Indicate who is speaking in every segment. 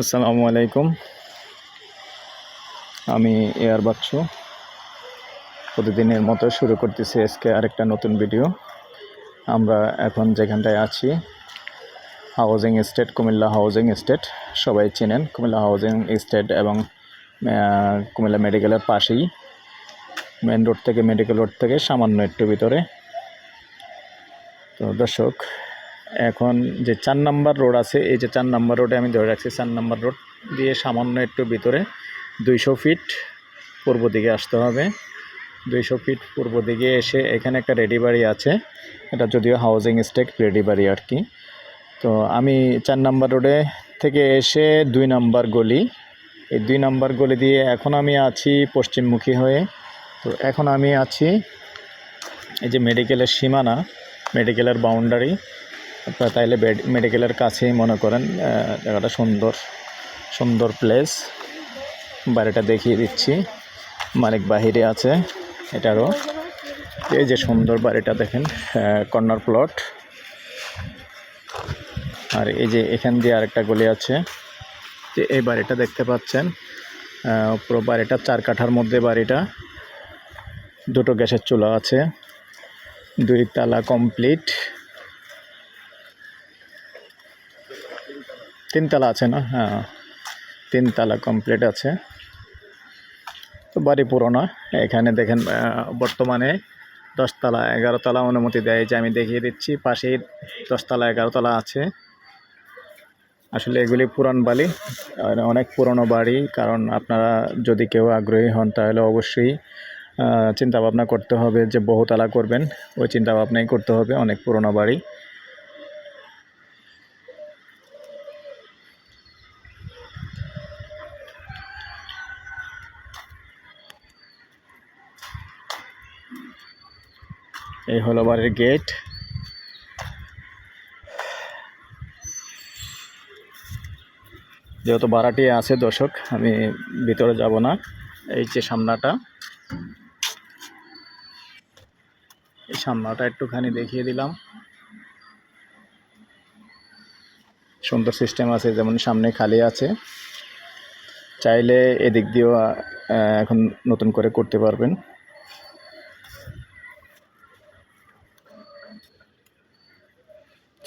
Speaker 1: আসসালামু আলাইকুম। আমি এয়ার বাচ্চু প্রতিদিনের মতো শুরু করতেছি আজকে আরেকটা নতুন ভিডিও। আমরা এখন যেখানটায় আছি, housing estate Comilla housing estate সবাই চেনেন কুমিল্লা হাউজিং এস্টেট এবং কুমিল্লা মেডিকেলের পাশেই। মেন রোড থেকে, মেডিকেল রোড থেকে সামান্য একটু ভিতরে। তো দর্শক এখন যে চার নাম্বার রোড আছে, এই যে চার নাম্বার রোডে আমি ধরে রাখছি, চার নাম্বার রোড দিয়ে সামান্য একটু ভিতরে দুইশো ফিট পূর্ব দিকে আসতে হবে। দুইশো ফিট পূর্ব দিকে এসে এখানে একটা রেডি বাড়ি আছে, এটা যদিও হাউজিং স্টেক রেডি বাড়ি আর কি। তো আমি চার নাম্বার রোডে থেকে এসে দুই নাম্বার গলি, এই দুই নাম্বার গলি দিয়ে এখন আমি আছি পশ্চিমমুখী হয়ে। তো এখন আমি আছি এই যে মেডিকেলের সীমানা মেডিকেলের বাউন্ডারি আপনারা তাইলে মেডিকেলের কাছেই মনে করেন জায়গাটা সুন্দর সুন্দর প্লেস বাড়িটা দেখিয়ে দিচ্ছি। মালিক বাহিরে আছে, এটারও। এই যে সুন্দর বাড়িটা দেখেন কর্নার প্লট আর এই যে এখান দিয়ে আরেকটা গলি আছে, যে এই বাড়িটা দেখতে পাচ্ছেন পুরো বাড়িটা চার কাঠার মধ্যে বাড়িটা। দুটো গ্যাসের চুলা আছে, দুই তালা কমপ্লিট তিনতলা আছে না? হ্যাঁ। তিনতলা কমপ্লিট আছে। তো বাড়ি পুরোনো। এখানে দেখেন বর্তমানে দশতলা এগারোতলা অনুমতি দেয়। যে আমি দেখিয়ে দিচ্ছি পাশেই দশতলা এগারোতলা আছে। আসলে এগুলি পুরান আর অনেক পুরনো বাড়ি কারণ আপনারা যদি কেউ আগ্রহী হন তাহলে অবশ্যই আহ, চিন্তা ভাবনা করতে হবে যে বহুতলা করবেন। ওই চিন্তা ভাবনাই করতে হবে অনেক পুরনো বাড়ি। এই হলো বাড়ির গেট যেহেতু ভাড়াটি আছে দর্শক, আমি ভিতরে যাব না। এই যে সামনাটা। এই সামনাটা একটুখানি দেখিয়ে দিলাম। সুন্দর সিস্টেম আছে, যেমন সামনে খালি আছে। চাইলে এদিক দিয়েও এখন নতুন করে করতে পারবেন।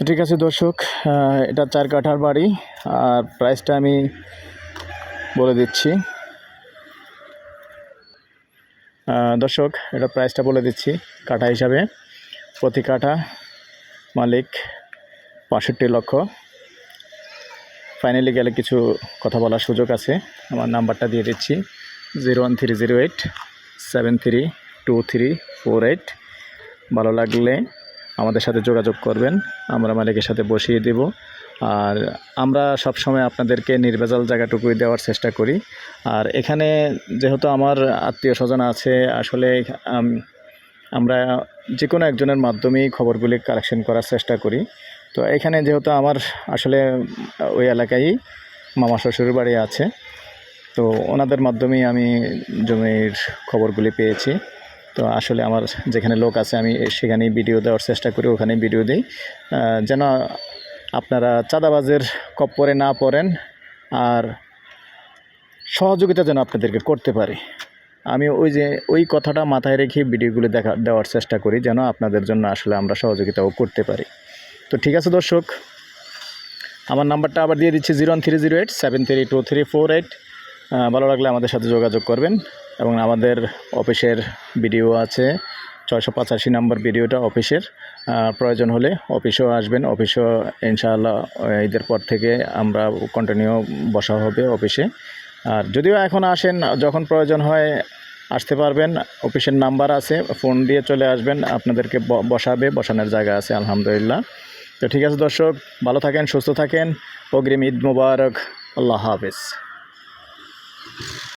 Speaker 1: ঠিক আছে দর্শক এটা চার কাঠার বাড়ি, আর প্রাইসটা আমি বলে দিচ্ছি। দর্শক, এটা প্রাইসটা বলে দিচ্ছি কাঠা হিসাবে। প্রতি কাঠা মালিক পঁয়ষট্টি লক্ষ। ফাইনালি গেলে কিছু কথা বলার সুযোগ আছে। আমার নাম্বারটা দিয়ে দিচ্ছি। Zero one three zero eight, seven three two three four eight. ভালো লাগলে আমাদের সাথে যোগাযোগ করবেন। আমরা মালিকের সাথে বসিয়ে দেব। আর আমরা সব সময় আপনাদেরকে নির্ভেজাল জায়গাটুকুই দেওয়ার চেষ্টা করি। আর এখানে যেহেতু আমার আত্মীয় স্বজন আছে, আসলে আমরা যে কোনো একজনের মাধ্যমেই খবরগুলি কালেকশন করার চেষ্টা করি। তো এখানে যেহেতু আমার আসলে ওই এলাকায় মামা শ্বশুর বাড়ি আছে, তো ওনাদের মাধ্যমেই আমি জমির খবরগুলি পেয়েছি। তো আসলে আমার যেখানে লোক আছে, আমি সেখানেই ভিডিও দেওয়ার চেষ্টা করি ওখানে ভিডিও দিই। যেন আপনারা চাঁদাবাজের কপ্পরে না পড়েন আর সহযোগিতা যেন আপনাদেরকে করতে পারি। আমি ওই যে, ওই কথাটা মাথায় রেখে ভিডিওগুলো দেখা, দেওয়ার চেষ্টা করি, যেন আপনাদের জন্য আসলে আমরা সহযোগিতাও করতে পারি। তো ঠিক আছে দর্শক, আমার নাম্বারটা আবার দিয়ে দিচ্ছি zero one three zero eight, seven three two three four eight. ভালো লাগলে আমাদের সাথে যোগাযোগ করবেন। এবং আমাদের অফিসের ভিডিও আছে। ছয়শো পঁচাশি নাম্বার ভিডিওটা অফিসের। প্রয়োজন হলে অফিসেও আসবেন, অফিসেও ইনশাআল্লাহ ঈদের পর থেকে আমরা কন্টিনিউ বসা হবে অফিসে। আর যদিও এখন আসেন, যখন প্রয়োজন হয়, আসতে পারবেন। অফিসের নাম্বার আছে, ফোন দিয়ে চলে আসবেন, আপনাদেরকে বসাবে, বসানোর জায়গা আছে, আলহামদুলিল্লাহ। তো ঠিক আছে দর্শক, ভালো থাকেন, সুস্থ থাকেন। অগ্রিম ঈদ মুবারক। আল্লাহ হাফেজ।